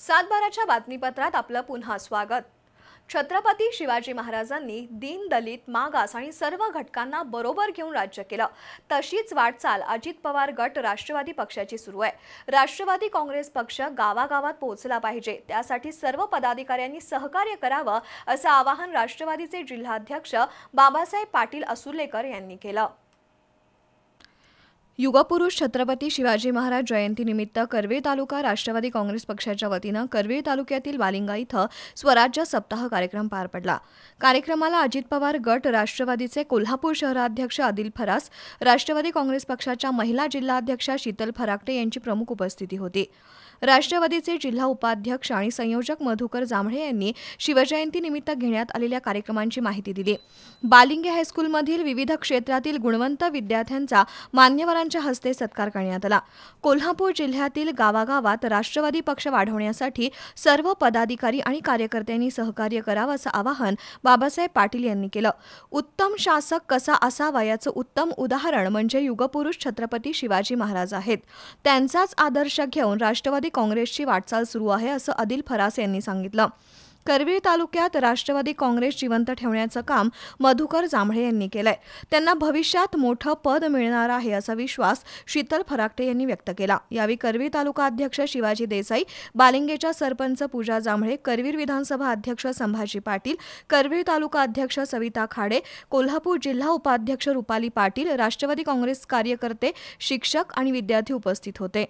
सातबाराच्या बातमीपत्रात आपलं पुन्हा स्वागत. छत्रपती शिवाजी महाराजांनी दीन दलित मागास आणि सर्व घटकांना बरोबर घेऊन राज्य केलं. तशीच वाटचाल अजित पवार गट राष्ट्रवादी पक्षाची सुरू आहे. राष्ट्रवादी काँग्रेस पक्ष गावागावात पोहोचला पाहिजे. त्यासाठी सर्व पदाधिकाऱ्यांनी सहकार्य करावं असं आवाहन राष्ट्रवादीचे जिल्हाध्यक्ष बाबासाहेब पाटील असुर्लेकर यांनी केलं. युगपुरुष छत्रपती शिवाजी महाराज जयंतीनिमित्त कर्वे तालुका राष्ट्रवादी काँग्रेस पक्षाच्या वतीनं कर्वे तालुक्यातील वालिंगा इथं स्वराज्य सप्ताह कार्यक्रम पार पडला. कार्यक्रमाला अजित पवार गट राष्ट्रवादीचे कोल्हापूर शहराध्यक्ष आदिल फरास राष्ट्रवादी काँग्रेस पक्षाच्या महिला जिल्हाध्यक्षा शीतल फराकटे यांची प्रमुख उपस्थिती होती. राष्ट्रवादीचे जिल्हा उपाध्यक्ष आणि संयोजक मधुकर जांभळे यांनी शिवजयंतीनिमित्त घेण्यात आलेल्या कार्यक्रमांची माहिती दिली. बालिंगे हायस्कूलमधील विविध क्षेत्रातील गुणवंत विद्यार्थ्यांचा मान्यवरांच्या हस्ते सत्कार करण्यात आला. कोल्हापूर जिल्ह्यातील गावागावात राष्ट्रवादी पक्ष वाढवण्यासाठी सर्व पदाधिकारी आणि कार्यकर्त्यांनी सहकार्य करावं असं आवाहन बाबासाहेब पाटील यांनी केलं. उत्तम शासक कसा असावा याचं उत्तम उदाहरण म्हणजे युगपुरुष छत्रपती शिवाजी महाराज आहेत. त्यांचाच आदर्श घेऊन राष्ट्रवादी काँग्रेसची वाटचाल सुरू आहे असं आदिल फरास यांनी सांगितलं. करवीर तालुक्यात राष्ट्रवादी काँग्रेस जिवंत ठेवण्याचं काम मधुकर जांभळे यांनी केलंय. त्यांना भविष्यात मोठं पद मिळणार आहे असा विश्वास शीतल फराकटे यांनी व्यक्त केला. यावेळी करवीर तालुका अध्यक्ष शिवाजी देसाई बालिंगेच्या सरपंच पूजा जांभळे करवीर विधानसभा अध्यक्ष संभाजी पाटील करवीर तालुका अध्यक्ष सविता खाडे कोल्हापूर जिल्हा उपाध्यक्ष रुपाली पाटील राष्ट्रवादी काँग्रेस कार्यकर्ते शिक्षक आणि विद्यार्थी उपस्थित होते.